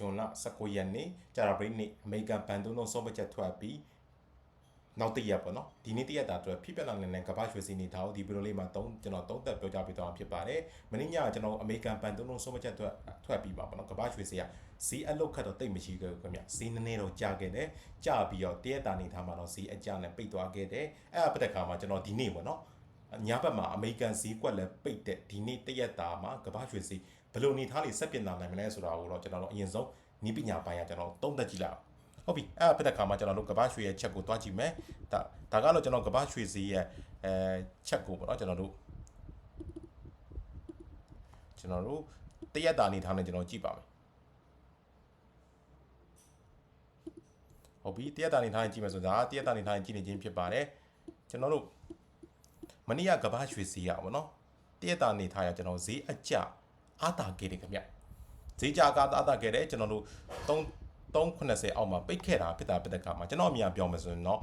ဂျွန်လ19ရက်နေ့ကြာတာပရိနေ့အမေရိကန်ဘန်တုံးလုံးဆုံးဖြတ်ချက်ထွက်ပြီးနောက်တစ်ရက်ပေါ့နော်ဒီနေ့တစ်ရက်တာအတွက်ဖြစ်ပြလာနေတဲ့ကမ္ဘာရွှေစီနေထားကိုဒီဗီဒီယိုလေးမှာသုံးကျွန်တော်သုံးသက်ပြောကြားပေးသွားအောင်ဖြစ်ပါတယ်မင်းညကကျွန်တော်အမေရိကန်ဘန်တုံးလုံးဆုံးဖြတ်ချက်ထွက်ထွက်ပြီးပါပေါ့နော်ကမ္ဘာရွှေစီကစီအလုတ်ခတ်တော့တိတ်မရှိခဲ့ဘူးခင်ဗျစီနည်းနည်းတော့ကြာခဲ့တယ်ကြာပြီးတော့တရက်တာနေထားမှာတော့စီအကြနဲ့ပိတ်သွားခဲ့တယ်အဲ့အပတဲ့ခါမှာကျွန်တော်ဒီနေ့ပေါ့နော်ညာဘက်မှာအမေရိကန်ဈေးကွက်လည်းပိတ်တဲ့ဒီနေ့တရက်တာမှာကမ္ဘာရွှေစီ ဘယ်လိုနေထားလေးဆက်ပြင်လာနိုင်မလဲဆိုတာကိုတော့ကျွန်တော်တို့အရင်ဆုံးနီးပညာပိုင်းကကျွန်တော်သုံးသပ်ကြည့်လိုက်အောင်ဟုတ်ပြီအဲ့ဖြစ်တဲ့ခါမှာကျွန်တော်တို့ကဘာရွှေရဲ့ချက်ကိုတွားကြည့်မယ်ဒါဒါကတော့ကျွန်တော်ကဘာရွှေစီရဲ့အဲချက်ကိုပေါ့နော်ကျွန်တော်တို့ကျွန်တော်တို့တရက်တာနေထားနေကျွန်တော်ကြည့်ပါမယ်ဟုတ်ပြီတရက်တာနေထားနေကြည့်မယ်ဆိုတာတရက်တာနေထားနေကြည့်နေခြင်းဖြစ်ပါတယ်ကျွန်တော်တို့မနေ့ကကဘာရွှေစီရပါတော့တရက်တာနေထားရကျွန်တော်ဈေးအကျ အာတာခဲ့တယ်ခင်ဗျဈေးကြကားအာတာခဲ့တယ်ကျွန်တော်တို့3 390အောက်မှာပိတ်ခဲ့တာဖြစ်တာဖြစ်တဲ့အခါမှာကျွန်တော်အမြင်ပြောမယ်ဆိုရင်တော့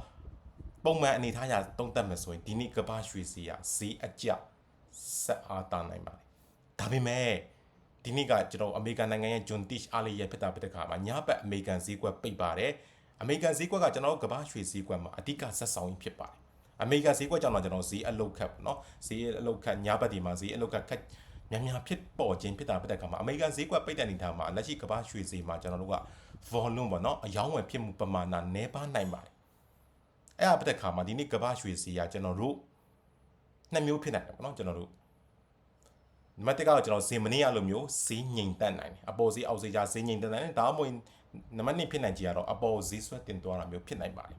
ပုံမှန်အနေထားရတုံးတက်မယ်ဆိုရင်ဒီနေ့ကဘာရွှေစီရဈေးအကျဆက်အားတာနိုင်ပါတယ်ဒါပေမဲ့ဒီနေ့ကကျွန်တော်အမေရိကန်နိုင်ငံရဲ့ဂျွန်တစ်အားလေးရဲ့ဖြစ်တာဖြစ်တဲ့အခါမှာညဘက်အမေရိကန်ဈေးကွက်ပိတ်ပါတယ်အမေရိကန်ဈေးကွက်ကကျွန်တော်တို့ကဘာရွှေဈေးကွက်မှာအဓိကဆက်ဆောင်ဖြစ်ပါတယ်အမေရိကန်ဈေးကွက်ကြောင့်တော့ကျွန်တော်ဈေးအလုတ်ခတ်ပေါ့နော်ဈေးအလုတ်ခတ်ညဘက်ဒီမှာဈေးအလုတ်ခတ်ခက် များများဖြစ်ပေါ်ခြင်းဖြစ်တာဖြစ်တဲ့အခါမှာအမေရိကန်ဈေးကွက်ပိတ်တဲ့အနေထားမှာလက်ရှိကမ္ဘာရွှေဈေးမှာကျွန်တော်တို့က volume ပေါ့နော်အယောင်းဝယ်ဖြစ်မှုပမာဏနည်းပါးနိုင်ပါတယ်အဲ့အပတဲ့ခါမှာဒီနေ့ကမ္ဘာရွှေဈေးကကျွန်တော်တို့နှစ်မျိုးဖြစ်နိုင်တယ်ပေါ့နော်ကျွန်တော်တို့ဒီမှာတက်ကတော့ကျွန်တော်ဇင်မနီအလိုမျိုးဈေးငိမ်တက်နိုင်တယ်အပေါ်ဈေးအောက်ဈေးကြားဈေးငိမ်တက်နိုင်တယ်ဒါမှမဟုတ်နံပါတ်1ဖြစ်နိုင်ကြရတော့အပေါ်ဈေးဆွဲတင်သွားတာမျိုးဖြစ်နိုင်ပါတယ်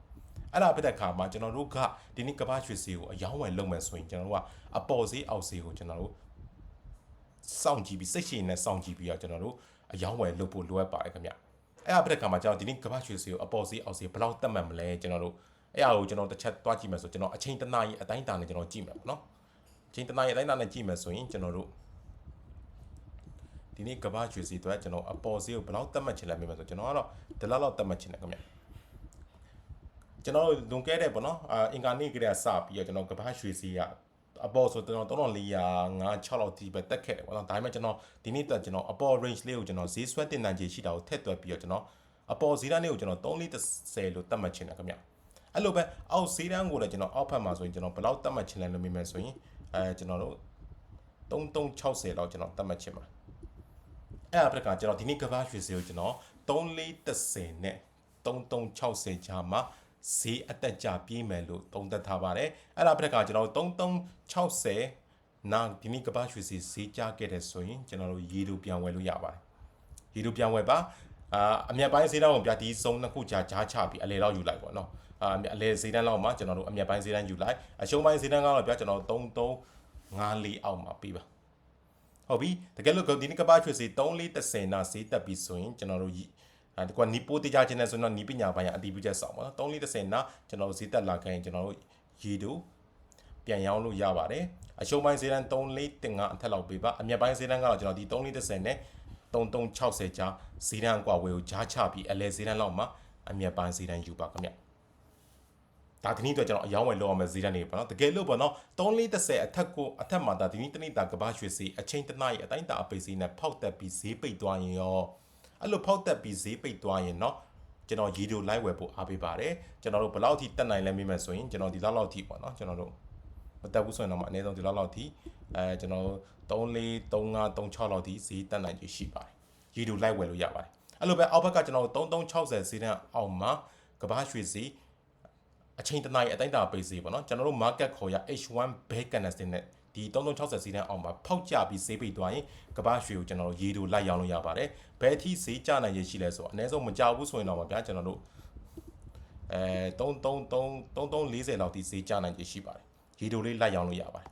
အဲ့ဒါဖြစ်တဲ့ခါမှာကျွန်တော်တို့ကဒီနေ့ကမ္ဘာရွှေဈေးကိုအယောင်းဝယ်လုပ်မယ်ဆိုရင်ကျွန်တော်တို့ကအပေါ်ဈေးအောက်ဈေးကိုကျွန်တော်တို့ စောင့်ကြည့်ပြီးစိတ်ရှည်နဲ့စောင့်ကြည့်ပြီးတော့ကျွန်တော်တို့အယောင်းဝယ်လုပ်ဖို့လိုအပ်ပါတယ်ခင်ဗျအဲ့အပတဲ့ခါမှာကျွန်တော်ဒီနေ့ကမ္ဘာရွှေစီကိုအပေါ်စီအောက်စီဘယ်လောက်တက်မှတ်မလဲကျွန်တော်တို့အဲ့အကိုကျွန်တော်တစ်ချက်တွားကြည့်မယ်ဆိုကျွန်တော်အချိန်တနာရီအတိုင်းတာနဲ့ကျွန်တော်ကြည့်မယ်ပေါ့နော်အချိန်တနာရီအတိုင်းတာနဲ့ကြည့်မယ်ဆိုရင်ကျွန်တော်တို့ဒီနေ့ကမ္ဘာရွှေစီအတွက်ကျွန်တော်အပေါ်စီကိုဘယ်လောက်တက်မှတ်ချင်လဲမေးမယ်ဆိုကျွန်တော်ကတော့ဒီလောက်လောက်တက်မှတ်ချင်တယ်ခင်ဗျကျွန်တော်လွန်ခဲ့တဲ့ပေါ့နော်အာအင်ကာနေ့ကလေးကစပြီးတော့ကျွန်တော်ကမ္ဘာရွှေစီက အပေါ်ဆိုကျွန်တော်3400 6လောက်ဒီပဲတက်ခဲ့တယ်ပေါ့နော်ဒါပေမဲ့ကျွန်တော်ဒီနေ့တက်ကျွန်တော်အပေါ် range လေးကိုကျွန်တော်ဈေးဆွဲတင်တန်ကြီးရှိတာကိုထည့်သွက်ပြီးတော့ကျွန်တော်အပေါ်ဈေးတန်းလေးကိုကျွန်တော်330လို့သတ်မှတ်ချင်တယ်ခင်ဗျအဲ့လိုပဲအောက်ဈေးတန်းကိုလည်းကျွန်တော်အောက်ဖက်မှာဆိုရင်ကျွန်တော်ဘယ်လောက်သတ်မှတ်ချင်လဲလို့မြင်မယ်ဆိုရင်အဲကျွန်တော်တို့3360လောက်ကျွန်တော်သတ်မှတ်ချင်ပါအဲ့အပကကျွန်တော်ဒီနေ့ကဘာရွှေဈေးကိုကျွန်တော်3430နဲ့3360ချာမှာ ဈေးအတက်ကြပြေးမယ်လို့သုံးသပ်ထားပါတယ်အဲ့ဒါပြက်ကကျွန်တော်3360နာဒီနေ့ကပတ်ရွှေစီဈေးကြခဲ့တဲ့ဆိုရင်ကျွန်တော်တို့ရေတို့ပြန်ဝယ်လို့ရပါတယ်ရေတို့ပြန်ဝယ်ပါအာအမြတ်ပိုင်းဈေးတန်းကိုပြဒီစုံနှစ်ခုကြာကြားချပြီးအလဲတော့ယူလိုက်ပါတော့အာအလဲဈေးတန်းလောက်မှာကျွန်တော်တို့အမြတ်ပိုင်းဈေးတန်းယူလိုက်အရှုံးပိုင်းဈေးတန်းကတော့ပြကျွန်တော်3354အောက်မှာပြီးပါဟုတ်ပြီတကယ်လို့ဒီနေ့ကပတ်ရွှေစီ3430နာဈေးတက်ပြီးဆိုရင်ကျွန်တော်တို့ အဲတကွာနီပိုတေးကြခြင်းနဲ့ဆိုတော့နီပညာပိုင်းကအတီးပြုချက်ဆောင်ပါနော်3 30နာကျွန်တော်ဈေးတက်လာခိုင်းကျွန်တော်တို့ရေတူပြန်ရောင်းလို့ရပါတယ်အရှုံးပိုင်းဈေးတန်း3 4 5အထက်လောက်ပေးပါအမြတ်ပိုင်းဈေးတန်းကတော့ကျွန်တော်ဒီ3 30နဲ့3360ကြားဈေးတန်းကွာဝေကိုဂျားချပြီးအလဲဈေးတန်းလောက်မှာအမြတ်ပိုင်းဈေးတန်းယူပါခင်ဗျဒါဒီနေ့တော့ကျွန်တော်အယောင်းဝယ်လောက်အောင်မယ်ဈေးတန်းနေပေါ့နော်တကယ်လို့ပေါ့နော်330အထက်ကိုအထက်မှာဒါဒီနေ့တနေ့တာကဘာရွှေစီအချိန်တနားရီအတိုင်းတာအပိတ်စီနဲ့ဖောက်တက်ပြီးဈေးပိတ်သွားရင်ရော အဲ့လိုဖောက်တက်ပြီးဈေးပိတ်သွားရင်တော့ကျွန်တော်ရေဒီယို live ဝယ်ဖို့အားပေးပါတယ်ကျွန်တော်တို့ဘယ်လောက်ထိတက်နိုင်လဲမေးမယ်ဆိုရင်ကျွန်တော်ဒီလောက်လောက်ထိပေါ့နော်ကျွန်တော်တို့မတက်ဘူးဆိုရင်တော့အနည်းဆုံးဒီလောက်လောက်ထိအဲကျွန်တော်တို့3 4 3 5 3 6လောက်ထိဈေးတက်နိုင်ချေရှိပါတယ်ရေဒီယို live ဝယ်လို့ရပါတယ်အဲ့လိုပဲအောက်ဘက်ကကျွန်တော်တို့3360ဈေးတန်းအောက်မှာကဘာရွှေဈေးအချိန်တနားရီအတိုင်းတာပေးဈေးပေါ့နော်ကျွန်တော်တို့ market ခေါ်ရ H1 bag canister နဲ့ ဒီ3360စီးတန်းအောင်မှာဖောက်ကြပြီးဈေးပိတ်သွားရင်ကမ္ဘာရွှေကိုကျွန်တော်တို့ရေတိုလိုက်ရောင်းလို့ရပါတယ်ဘယ်အထိဈေးကျနိုင်ရရှိလဲဆိုတော့အနည်းဆုံးမကြဘူးဆိုရင်တော့ဗျာကျွန်တော်တို့အဲ3333 3340လောက်ထိဈေးကျနိုင်ရရှိပါတယ်ရေတိုလေးလိုက်ရောင်းလို့ရပါတယ်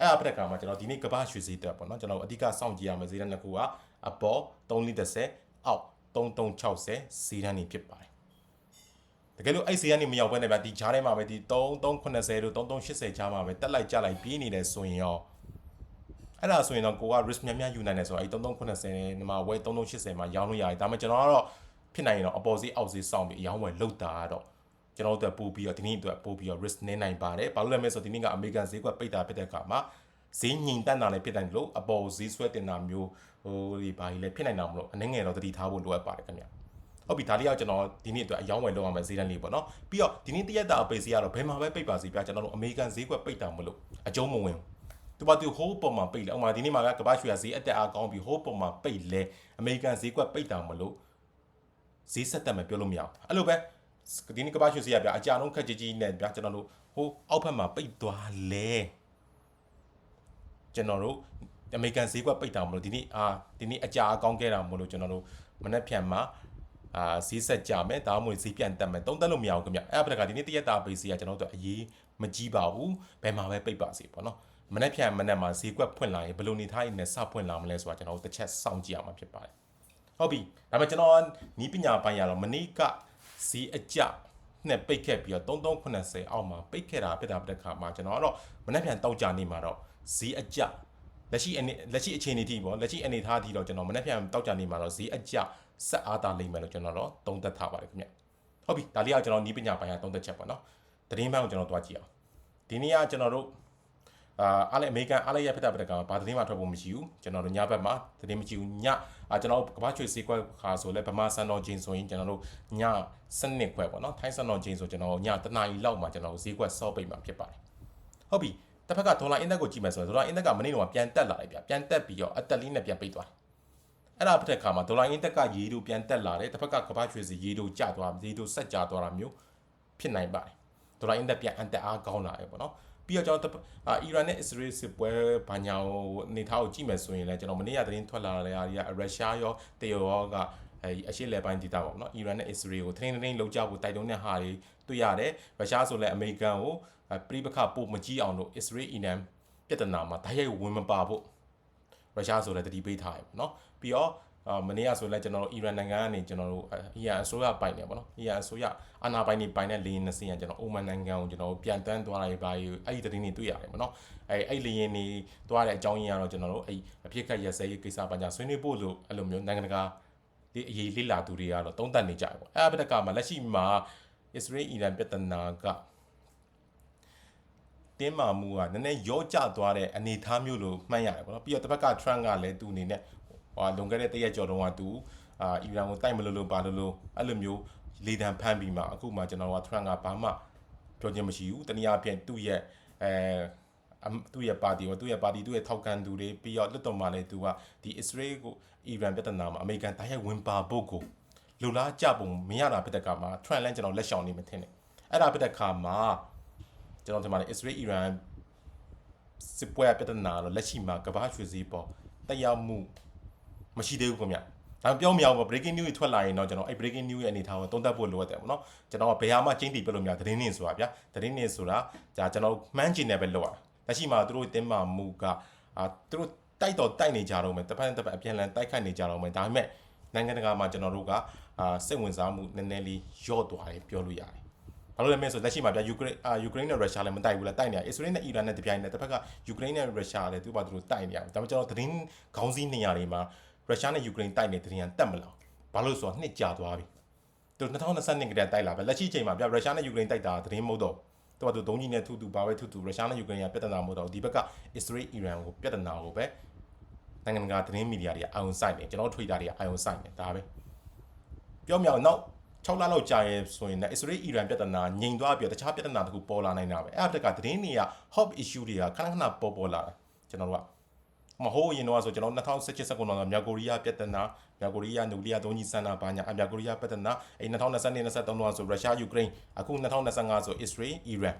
အဲ့အပဒကမှာကျွန်တော်ဒီနေ့ကမ္ဘာရွှေဈေးတက်ပေါ့နော်ကျွန်တော်အဓိကစောင့်ကြည့်ရမယ်ဈေးတန်းတစ်ခုကအပေါ်330အောက်3360ဈေးတန်းနေဖြစ်ပါတယ် တကယ်လို့အဲ့စီကနေမရောက်ဘဲနဲ့ဗျာဒီဂျားထဲမှာပဲဒီ3380တို့3380ဂျားမှာပဲတက်လိုက်ကြလိုက်ပြေးနေတယ်ဆိုရင်ရောအဲ့ဒါဆိုရင်တော့ကိုက risk များများယူနိုင်တယ်ဆိုတော့အဲ့3380မှာဝယ်3380မှာရောင်းလို့ရတယ်ဒါပေမဲ့ကျွန်တော်ကတော့ဖြစ်နိုင်ရင်တော့အပေါ်စီးအောက်စီးစောင့်ပြီးအယောင်းဝယ်လောက်တာတော့ကျွန်တော်တို့ပို့ပြီးတော့ဒီနေ့အတွက်ပို့ပြီးတော့ risk နည်းနိုင်ပါတယ်ဘာလို့လဲမလဲဆိုတော့ဒီနေ့ကအမေရိကန်ဈေးကွက်ပိတ်တာဖြစ်တဲ့အခါမှာဈေးငြိမ်တက်တာလည်းဖြစ်နိုင်တယ်လို့အပေါ်ဈေးဆွဲတင်တာမျိုးဟိုဒီဘာကြီးလည်းဖြစ်နိုင်တာမလို့အနေငယ်တော့တတိထားဖို့လိုအပ်ပါတယ်ခင်ဗျ ဟုတ်ပြီဒါလေးကကျွန်တော်ဒီနေ့အတွက်အယောင်းဝယ်လုပ်ရမယ်ဈေးတန်းလေးပေါ့နော်ပြီးတော့ဒီနေ့တရက်တာအပိတ်စီကတော့ဘယ်မှာပဲပိတ်ပါစီပြကျွန်တော်တို့အမေရိကန်ဈေးကွက်ပိတ်တာမလို့အကျုံးမဝင်သူပါသူဟိုးပုံမှာပိတ်လေဥမာဒီနေ့မှာကကဘာရွှေရဈေးအတက်အားကောင်းပြီးဟိုးပုံမှာပိတ်လေအမေရိကန်ဈေးကွက်ပိတ်တာမလို့ဈေးဆက်တက်မယ်ပြောလို့မရအောင်အဲ့လိုပဲဒီနေ့ကဘာရွှေဈေးကဗျာအကြလုံးခက်ကြီးကြီးနဲ့ဗျာကျွန်တော်တို့ဟိုးအောက်ဖက်မှာပိတ်သွားလေကျွန်တော်တို့အမေရိကန်ဈေးကွက်ပိတ်တာမလို့ဒီနေ့အာဒီနေ့အကြအကောင်းခဲ့တာမလို့ကျွန်တော်တို့မနေ့ဖြန်မှာ အာဈေးဆက်ကြမယ်ဒါမှမဟုတ်ဈေးပြန်တက်မယ်တုံးတက်လို့မရဘူးခင်ဗျအဲ့ဒါကဒီနေ့တရက်တာပိတ်စီကကျွန်တော်တို့အရေးမကြီးပါဘူးဘယ်မှာပဲပိတ်ပါစေပေါ့နော်မနေ့ဖြန်မနေ့မှာဈေးကွက်ဖွင့်လာရင်ဘယ်လိုနေထားရင်လည်းစဖွင့်လာမလဲဆိုတာကျွန်တော်တို့တစ်ချက်စောင့်ကြည့်အောင်မှာဖြစ်ပါတယ်ဟုတ်ပြီဒါပေမဲ့ကျွန်တော်နီးပညာပိုင်းရတော့မနေ့ကဈေးအကြနဲ့ပိတ်ခဲ့ပြီးတော့3380အောက်မှာပိတ်ခဲ့တာဖြစ်တာပြတဲ့ခါမှာကျွန်တော်ကတော့မနေ့ဖြန်တောက်ကြနေမှာတော့ဈေးအကြလက်ရှိအနေလက်ရှိအခြေအနေထိပေါ့လက်ရှိအနေထားထိတော့ကျွန်တော်မနေ့ဖြန်တောက်ကြနေမှာတော့ဈေးအကြ ဆက်အားတာလိမ့်မယ်လို့ကျွန်တော်တော့သုံးသပ်ထားပါတယ်ခင်ဗျဟုတ်ပြီဒါလေးကကျွန်တော်နီးပညာပိုင်းကသုံးသပ်ချက်ပေါ့နော်သတင်းပိုင်းကိုကျွန်တော်တွားကြည့်အောင်ဒီနေ့ကကျွန်တော်တို့အာအားလည်းအမေရိကန်အားလည်းရဖက်တာပတကဘာသတင်းမှထွက်ဖို့မရှိဘူးကျွန်တော်တို့ညဘက်မှာသတင်းမရှိဘူးညအာကျွန်တော်ကဘာချွေစေးခွက်ခါဆိုလဲဗမာစံတော်ချင်းဆိုရင်ကျွန်တော်တို့ညစနစ်ခွက်ပေါ့နော်ထိုင်းစံတော်ချင်းဆိုကျွန်တော်ညတနာရီလောက်မှာကျွန်တော်ဈေးကွက်စောပိတ်မှာဖြစ်ပါတယ်ဟုတ်ပြီတစ်ဖက်ကဒေါ်လာအင်သက်ကိုကြည့်မယ်ဆိုတော့ဒေါ်လာအင်သက်ကမနေ့ကပြန်တက်လာလိုက်ဗျပြန်တက်ပြီးတော့အတက်လေးနဲ့ပြန်ပိတ်သွားတယ် အဲ့ဒါဖြစ်တဲ့ခါမှာဒေါ်လာအင်သက်ကရေတို့ပြန်တက်လာတယ်တစ်ဖက်ကကဘာချွေစီရေတို့ကျသွားရေတို့ဆက်ကျသွားတာမျိုးဖြစ်နိုင်ပါတယ်ဒေါ်လာအင်သက်ပြန်အန်တက်အားကောင်းလာတယ်ပေါ့နော်ပြီးတော့ကျွန်တော်အာအီရန်နဲ့အစ္စရေးစစ်ပွဲဘာညာကိုနေထားကိုကြည့်မယ်ဆိုရင်လည်းကျွန်တော်မနေ့ကသတင်းထွက်လာတဲ့အားကြီးကရုရှားရောတရုတ်ရောကအဲအရှေ့လယ်ပိုင်းဒေသပေါ့နော်အီရန်နဲ့အစ္စရေးကိုထင်းထင်းလောက်ကြဖို့တိုက်တွန်းတဲ့ဟာတွေတွေ့ရတယ်ရုရှားဆိုလည်းအမေရိကန်ကိုပြိပခပို့မကြီးအောင်လို့အစ္စရေးအီရန်ပြဿနာမှာဓာတ်ရိုက်ဝင်မပါဖို့ရုရှားဆိုလည်းတတိပေးထားရပေါ့နော် ပြီးတော့အာမနေ့ကဆိုလည်းကျွန်တော်တို့အီရန်နိုင်ငံကနေကျွန်တော်တို့အီရန်အစိုးရပိုင်နေပေါ့နော်အီရန်အစိုးရအာဏာပိုင်နေပိုင်တဲ့လေယာဉ်နှစ်စင်းကကျွန်တော်အိုမန်နိုင်ငံကိုကျွန်တော်တို့ပြန်တန်းသွားလိုက်ပါယူအဲ့ဒီသတင်းတွေတွေ့ရတယ်ပေါ့နော်အဲ့အဲ့လေယာဉ်တွေသွားတဲ့အကြောင်းရင်းကတော့ကျွန်တော်တို့အဲ့အဖြစ်ခက်ရက်စဲရေးကိစ္စပညာဆွေးနွေးဖို့လို့အဲ့လိုမျိုးနိုင်ငံတကာဒီအရေးလေးလာသူတွေကတော့တုံးတက်နေကြတယ်ပေါ့အဲ့အပတကမှာလက်ရှိမှာအစ္စရေးအီရန်ပြဿနာကတင်းမာမှုကနည်းနည်းရောကျသွားတဲ့အနေအထားမျိုးလို့မှတ်ရတယ်ပေါ့နော်ပြီးတော့တစ်ဖက်က Trump ကလည်းသူ့အနေနဲ့ ဟိုလွန်ခဲ့တဲ့တရက်ကျော်တုန်းကသူအာအီရန်ကိုတိုက်မလို့လို့ပါလို့လို့အဲ့လိုမျိုးလေတံဖမ်းပြီးမှအခုမှကျွန်တော်က Trump ကဘာမှပြောခြင်းမရှိဘူးတနည်းအားဖြင့်သူ့ရဲ့အဲသူ့ရဲ့ပါတီကိုသူ့ရဲ့ပါတီသူ့ရဲ့ထောက်ခံသူတွေပြီးတော့လွတ်တော်မှာလည်းသူကဒီ Israel ကိုအီရန်ပြဿနာမှာအမေရိကန်တိုက်ရိုက်ဝင်ပါဖို့ကိုလူလားကြပုံမရတာဖြစ်တဲ့ကမှာ Trump လည်းကျွန်တော်လက်ရှောင်နေမှထင်တယ်အဲ့ဒါဖြစ်တဲ့ခါမှာကျွန်တော်ဒီမှာ Israel Iran စစ်ပွဲပြဿနာတော့လက်ရှိမှာကမ္ဘာရွှေစည်းပေါ်တရားမှု မရှိသေးဘူးခင်ဗျဒါပြောမရဘူး breaking news ထွက်လာရင်တော့ကျွန်တော်အဲ့ breaking news ရဲ့အနေထားကိုသုံးသပ်ဖို့လိုအပ်တယ်ပေါ့နော်ကျွန်တော်ကဘယ်ဟာမှချင်းတီပြလို့မရသတင်းနေဆိုတာဗျာသတင်းနေဆိုတာဒါကျွန်တော်မှန်းကျင်တယ်ပဲလို့ရလက်ရှိမှာသူတို့တင်းမာမှုကအာသူတို့တိုက်တော့တိုက်နေကြတော့မယ်တစ်ဖက်တစ်ဖက်အပြန်လန်တိုက်ခိုက်နေကြတော့မယ်ဒါပေမဲ့နိုင်ငံတကာမှာကျွန်တော်တို့ကအာစိတ်ဝင်စားမှုနည်းနည်းလေးညော့သွားတယ်ပြောလို့ရတယ်ဘာလို့လဲမလဲဆိုလက်ရှိမှာပြယူကရိန်းအာယူကရိန်းနဲ့ရုရှားလည်းမတိုက်ဘူးလားတိုက်နေရအစ္စရေးနဲ့အီရန်နဲ့တပြိုင်နက်တစ်ဖက်ကယူကရိန်းနဲ့ရုရှားလည်းသူ့ဘာသူတို့တိုက်နေရတယ်ဒါပေမဲ့ကျွန်တော်သတင်းခေါင်းစည်းနေရာတွေမှာ ရုရှားနဲ့ယူကရိန်းတိုက်နေတဲ့သတင်းကတက်မလားဘာလို့ဆိုတော့နှစ်ကြာသွားပြီသူ2022ကတည်းကတိုက်လာပဲလက်ရှိအချိန်မှာပြရုရှားနဲ့ယူကရိန်းတိုက်တာသတင်းမဟုတ်တော့သူကသူဒုံးကြီးနဲ့ထုတူဘာပဲထုတူရုရှားနဲ့ယူကရိန်းကပြဿနာမဟုတ်တော့ဒီဘက်ကအစ္စရေးအီရန်ကိုပြဿနာကိုပဲနိုင်ငံတကာသတင်းမီဒီယာတွေကအာရုံစိုက်နေကျွန်တော် Twitter တွေကအာရုံစိုက်နေဒါပဲပြောမြောက်နောက်6လလောက်ကြာရဲဆိုရင်လည်းအစ္စရေးအီရန်ပြဿနာငြိမ်သွားပြီးတခြားပြဿနာတခုပေါ်လာနိုင်တာပဲအဲ့အဖက်ကသတင်းတွေက hot issue တွေကခဏခဏပေါ်ပေါ်လာတယ်ကျွန်တော်တို့က မဟုတ်ရင်တော့ဆိုကျွန်တော်2017 19တော့မြောက်ကိုရီးယားပြဿနာမြောက်ကိုရီးယားနျူကလ িয়ার သုံးကြီးစမ်းတာဘာညာအမြောက်ကိုရီးယားပြဿနာအဲ2022 23တော့ဆိုရုရှားယူကရိန်းအခု2025ဆိုအစ္စရေးအီရန်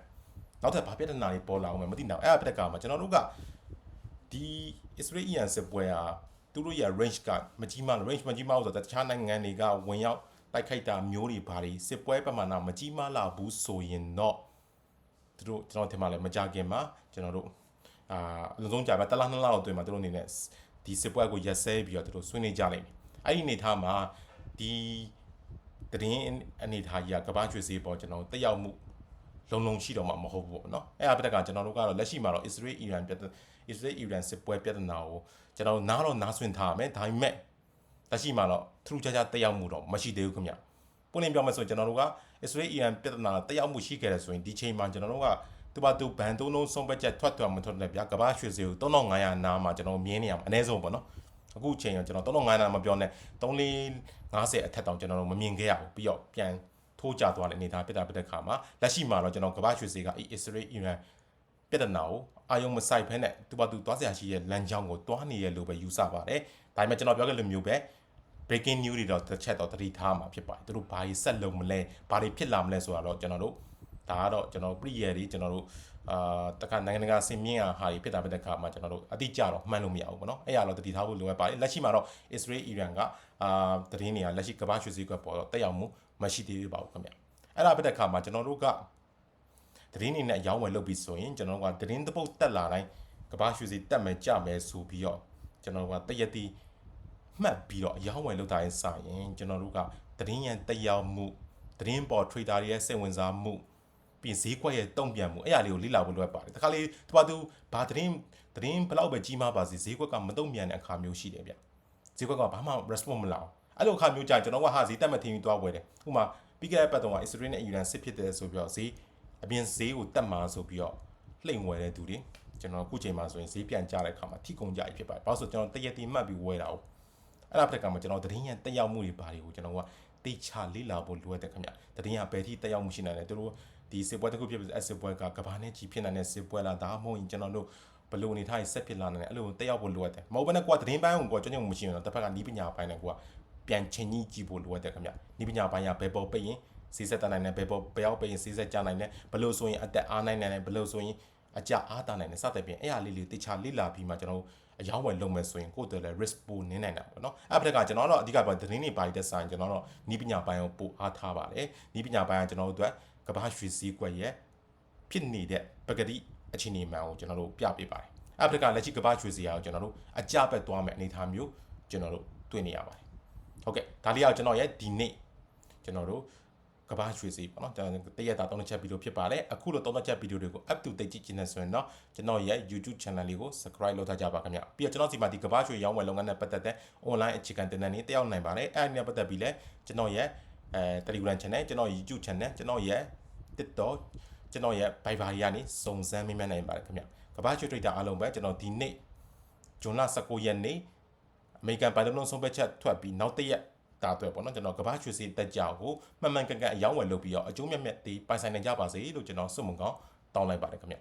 နောက်ထပ်ဘာပြဿနာတွေပေါ်လာအောင်မသိတော့အဲ့အဖက်ကမှာကျွန်တော်တို့ကဒီအစ္စရေးအီရန်စစ်ပွဲဟာသူတို့ရဲ့ range ကမကြီးမား range မကြီးမားဆိုတော့တခြားနိုင်ငံတွေကဝင်ရောက်တိုက်ခိုက်တာမျိုးတွေဘာတွေစစ်ပွဲပမာဏမကြီးမားလာဘူးဆိုရင်တော့သူတို့ကျွန်တော်ထင်ပါလဲမကြခင်မှာကျွန်တော်တို့ အာအလုံးစုံကြာပဲတလားနှစ်လောက်အတွင်းမှာသူတို့အနေနဲ့ဒီစစ်ပွဲကိုရက်စဲပြီးတော့သူတို့ဆွေးနွေးကြလိမ့်မယ်အဲ့ဒီအနေထားမှာဒီတည်င်းအနေထားကြီးကကဘာကျွေးစေးပေါ်ကျွန်တော်တက်ရောက်မှုလုံလုံရှိတော့မှမဟုတ်ဘူးပေါ့နော်အဲ့အပတက်ကကျွန်တော်တို့ကတော့လက်ရှိမှာတော့ Israel Iran ပြဿ Israel Iran စစ်ပွဲပြဿနာကိုကျွန်တော်နားတော့နားဆွင့်ထားမယ်ဒါပေမဲ့လက်ရှိမှာတော့ထူးခြားခြားတက်ရောက်မှုတော့မရှိသေးဘူးခင်ဗျပွင့်လင်းပြောမယ်ဆိုကျွန်တော်တို့က Israel Iran ပြဿနာတက်ရောက်မှုရှိခဲ့တယ်ဆိုရင်ဒီချိန်မှာကျွန်တော်တို့က သူပါသူဘန်သုံးလုံးဆုံးပက်ချက်ထွက်ထွက်မထွက်နဲ့ဗျာကဘာရွှေစီကို3500နားမှာကျွန်တော်မြင်းနေရမှာအနည်းဆုံးပေါ့နော်အခုချိန်ကကျွန်တော်3500နားမပြောနဲ့3450အထက်တောင်ကျွန်တော်တို့မမြင်ခဲ့ရဘူးပြီးတော့ပြန်ထိုးကြသွားတဲ့အနေအထားဖြစ်တာဖြစ်တဲ့ခါမှာလက်ရှိမှာတော့ကျွန်တော်ကဘာရွှေစီကအစ္စရေးအီရန်ပြဿနာကိုအာယုံမဆိုင်ဖဲနဲ့သူပါသူသွားစရာရှိရဲ့လမ်းကြောင်းကိုတွားနေရလို့ပဲယူဆပါတယ်ဒါပေမဲ့ကျွန်တော်ပြောခဲ့လိုမျိုးပဲ breaking news တွေတော့တစ်ချက်တော့သတိထားမှာဖြစ်ပါတယ်သူတို့ဘာကြီးဆက်လုပ်မလဲဘာတွေဖြစ်လာမလဲဆိုတာတော့ကျွန်တော်တို့ ဒါကတော့ကျွန်တော် pre year တွေကျွန်တော်တို့အာတခါနိုင်ငံတကာစင်မြင့်အားဟာတွေဖြစ်တာဖြစ်တဲ့ခါမှာကျွန်တော်တို့အတိအကျတော့မှန်းလို့မရဘူးပေါ့နော်အဲ့ရတော့တတိထားဖို့လိုအပ်ပါတယ်လက်ရှိမှာတော့ Israel Iran ကအာတရင်နေရလက်ရှိကမ္ဘာရွှေစည်းကွက်ပေါ်တော့တက်ရောက်မှုမရှိသေးပါဘူးခင်ဗျအဲ့ဒါဖြစ်တဲ့ခါမှာကျွန်တော်တို့ကတရင်နေနဲ့အယောင်းဝယ်လုပ်ပြီးဆိုရင်ကျွန်တော်တို့ကတရင်တစ်ပုတ်တက်လာတိုင်းကမ္ဘာရွှေစည်းတက်မယ်ကြမယ်ဆိုပြီးတော့ကျွန်တော်တို့ကတရက်တီမှတ်ပြီးတော့အယောင်းဝယ်လုပ်တာရင်စရင်ကျွန်တော်တို့ကတရင်ရန်တက်ရောက်မှုတရင်ပေါ် trader တွေရဲ့စိတ်ဝင်စားမှု ပြင်ဈေးကွက်ရဲ့တုံ့ပြန်မှုအဲ့အရာလေးကိုလေ့လာဖို့လိုအပ်ပါတယ်။တခါလေသူကသူဘာသတင်းသတင်းဘလောက်ပဲကြီးမားပါစေဈေးကွက်ကမတုံ့ပြန်တဲ့အခါမျိုးရှိတယ်ဗျ။ဈေးကွက်ကဘာမှ response မလာဘူး။အဲ့လိုအခါမျိုးကြာကျွန်တော်ကဟာဈေးတက်မထင်ပြီးသွားဝယ်တယ်။ဥပမာပြီးခဲ့တဲ့ပတ်တုန်းကအစ္စရေးနဲ့အီရန်စစ်ဖြစ်တယ်ဆိုပြီးတော့ဈေးအပြင်ဈေးကိုတက်မှာဆိုပြီးတော့လှိမ်ဝယ်တဲ့သူတွေကျွန်တော်အခုချိန်မှာဆိုရင်ဈေးပြန်ကျတဲ့အခါမှာထိကုန်ကြပြီဖြစ်ပါတယ်။ဘာလို့ဆိုကျွန်တော်တရက်တီမှတ်ပြီးဝယ်တာဟုတ်။အဲ့ဒါဖြစ်ကမှာကျွန်တော်သတင်းရန်တက်ရောက်မှုတွေဘာတွေကိုကျွန်တော်ကတိချလေ့လာဖို့လိုအပ်တယ်ခင်ဗျ။သတင်းရဘယ်ထိတက်ရောက်မှုရှိနိုင်လဲသူတို့ ဒီစစ်ပွဲတစ်ခုဖြစ်ပြီးအစစ်ပွဲကကဘာနဲ့ကြီးဖြစ်နိုင်တဲ့စစ်ပွဲလားဒါမှမဟုတ်ရင်ကျွန်တော်တို့ဘလို့အနေထားကြီးဆက်ဖြစ်လာနိုင်တယ်အဲ့လိုတက်ရောက်ဖို့လိုအပ်တယ်မဟုတ်ဘဲနဲ့ကိုကသတင်းပိုင်းကိုကိုကျွမ်းကျင်မှုမရှိဘူးတော့တစ်ဖက်ကနီးပညာပိုင်းနဲ့ကိုကပြန်ချင်းကြီးကြည့်ဖို့လိုအပ်တယ်ခင်ဗျနီးပညာပိုင်းကဘယ်ပေါ်ပိတ်ရင်စီးဆက်တတ်နိုင်တယ်ဘယ်ပေါ်ဘယ်ရောက်ပိတ်ရင်စီးဆက်ကြနိုင်တယ်ဘလို့ဆိုရင်အသက်အားနိုင်နိုင်တယ်ဘလို့ဆိုရင်အကြအားတာနိုင်တယ်စသဖြင့်အဲ့အရာလေးလေးတေချာလိလာပြီးမှကျွန်တော်အယောင်းဝယ်လုပ်မယ်ဆိုရင်ကိုယ့်တို့လည်း risk ပိုနင်းနိုင်တာပေါ့နော်အဲ့ဖက်ကကျွန်တော်တော့အဓိကပြောသတင်းတွေပိုင်းတက်ဆိုင်ကျွန်တော်တော့နီးပညာပိုင်းကိုပိုအားထားပါတယ်နီးပညာပိုင်းကကျွန်တော်တို့အတွက် ကဘာရွှေစည်းကွက်ရဲ့ဖြစ်နေတဲ့ပဂတိအခြေအနေမှန်ကိုကျွန်တော်တို့ပြပေးပါတယ်အဲ့ဖက်ကလက်ရှိကဘာရွှေစည်းရာကိုကျွန်တော်တို့အကြပက်သွားမယ်အနေအထားမျိုးကျွန်တော်တို့တွေ့နေရပါတယ်ဟုတ်ကဲ့ဒါလေးကကျွန်တော်ရဲ့ဒီနေ့ကျွန်တော်တို့ကဘာရွှေစီပေါ့နော်ကျွန်တော်တရက်တာသုံးချက်ဗီဒီယိုဖြစ်ပါတယ်အခုလိုသုံးချက်ဗီဒီယိုတွေကို up to date ကြည့်ချင်တဲ့ဆိုရင်တော့ကျွန်တော်ရဲ့ YouTube channel လေးကို subscribe လုပ်ထားကြပါခင်ဗျပြီးတော့ကျွန်တော်စီမှာဒီကဘာရွှေရောင်းဝယ်လုပ်ငန်းနဲ့ပတ်သက်တဲ့ online အခြေခံတင်နန်းတွေတက်ရောက်နိုင်ပါတယ်အဲ့ဒီနဲ့ပတ်သက်ပြီးလဲကျွန်တော်ရဲ့အဲ Telegram channel ကျွန်တော် YouTube channel ကျွန်တော်ရဲ့ TikTok ကျွန်တော်ရဲ့ Viber တွေကနေစုံစမ်းမိမှတ်နိုင်ပါတယ်ခင်ဗျကဘာရွှေ trader အားလုံးပဲကျွန်တော်ဒီနေ့ဇွန်လ19ရက်နေ့အမေရိကန်ဘိုင်ဒလုံးဆုံးဖြတ်ချက်ထွက်ပြီးနောက်တစ်ရက်ဒါအတွက်ပေါ့နော်ကျွန်တော်ကဘာရွှေစီတက်ကြကိုမှန်မှန်ကန်ကန်အယောင်းဝယ်လုပ်ပြီးတော့အကျိုးမြတ်မြတ်ဒီပိုင်ဆိုင်နိုင်ကြပါစေလို့ကျွန်တော်ဆုမွန်ကောင်းတောင်းလိုက်ပါတယ်ခင်ဗျ